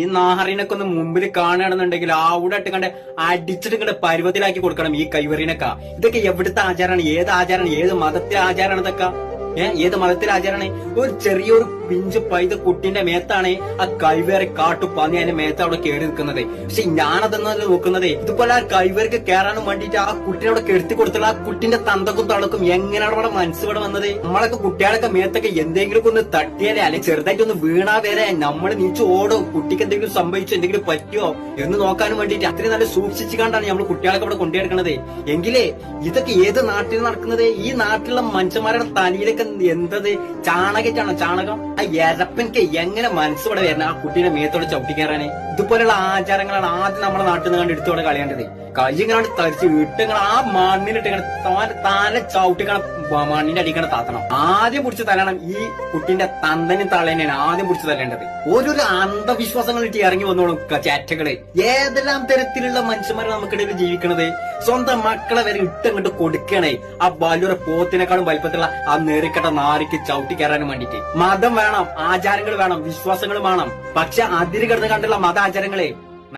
ഈ നാഹറിനൊക്കെ ഒന്ന് മുമ്പിൽ കാണുകയാണെന്നുണ്ടെങ്കിൽ അവിടെ ഇട്ട് കണ്ട് അടിച്ചിട്ട് കണ്ട് പരുവത്തിലാക്കി കൊടുക്കണം ഈ കൈവറിനൊക്കെ. ഇതൊക്കെ എവിടുത്തെ ആചാരമാണ്? ഏത് ആചാരമാണ്? ഏത് മതത്തിലെ ആചാരമാണ് ഇതൊക്കെ? ഏഹ് ഏത് മതത്തിലെ ആചാരമാണ്? ഒരു ചെറിയൊരു പിഞ്ച് പൈത കുട്ടിന്റെ മേത്താണ് ആ കൈവേറി കാട്ടു പന്നി അതിന്റെ മേത്ത് അവിടെ കയറി നിൽക്കുന്നത്. പക്ഷെ ഞാനതെന്നത് നോക്കുന്നത്? ഇതുപോലെ ആ കൈവേർക്ക് കയറാനും വേണ്ടിയിട്ട് ആ കുട്ടിനെ അവിടെ കെടുത്തി കൊടുത്തുള്ള ആ കുട്ടിന്റെ തന്തക്കും തളക്കും എങ്ങനെയാണ് അവിടെ മനസ്സിവിടെ വന്നത്? നമ്മളൊക്കെ കുട്ടികളൊക്കെ മേത്തൊക്കെ എന്തെങ്കിലും ഒന്ന് തട്ടിയാലേ അല്ലെങ്കിൽ ചെറുതായിട്ട് ഒന്ന് വീണാ വരെ നമ്മൾ നീച്ചു ഓടും. കുട്ടിക്ക് എന്തെങ്കിലും സംഭവിച്ചോ എന്തെങ്കിലും പറ്റുമോ എന്ന് നോക്കാനും വേണ്ടിയിട്ട് അത്രയും നല്ല സൂക്ഷിച്ചു കണ്ടാണ് നമ്മൾ കുട്ടികളൊക്കെ അവിടെ കൊണ്ടുനടക്കുന്നത് എങ്കിലേ ഇതൊക്കെ ഏത് നാട്ടിൽ നടക്കുന്നത്? ഈ നാട്ടിലുള്ള മനുഷ്യന്മാരുടെ തലയിലൊക്കെ എന്തത്? ചാണകറ്റാണോ ചാണകം? ആ എരപ്പനിക്ക് എങ്ങനെ മനസ്സോടെ വരുന്ന ആ കുട്ടീനെ മേത്തോടെ ചവിട്ടിക്കേറാനേ ഇതുപോലെയുള്ള ആചാരങ്ങളാണ് ആദ്യം നമ്മുടെ നാട്ടിൽ നിന്ന് കണ്ട് എടുത്തോടെ കളയേണ്ടത്. കൈ ഇങ്ങനെ തരിച്ച് ഇട്ടിങ്ങനെ ആ മണ്ണിലിട്ട് ഇങ്ങനെ താൻ താനെ ചവിട്ടിക്കണ മണ്ണിന്റെ അടിക്കണ താത്തണം. ആദ്യം പിടിച്ച് തരണം ഈ കുട്ടിന്റെ തന്തനും തളേനെയാണ് ആദ്യം പിടിച്ച് തരേണ്ടത് ഓരോരോ അന്ധവിശ്വാസങ്ങൾ ഇട്ട് ഇറങ്ങി വന്നോളും ചേറ്റകൾ. ഏതെല്ലാം തരത്തിലുള്ള മനുഷ്യന്മാരെ നമുക്കിടയിൽ ജീവിക്കണത്? സ്വന്തം മക്കളെ വരെ ഇട്ടങ്ങോട്ട് കൊടുക്കണേ. ആ വലിയൊരു പോത്തിനേക്കാളും വലിപ്പത്തിലുള്ള ആ നെറിക്കട്ട നാരിക്ക് ചവിട്ടി കയറാനും വേണ്ടിട്ട് മതം വേണം ആചാരങ്ങൾ വേണം വിശ്വാസങ്ങൾ വേണം. പക്ഷെ അതിര് കിടന്ന് കണ്ടുള്ള മതാചാരങ്ങളെ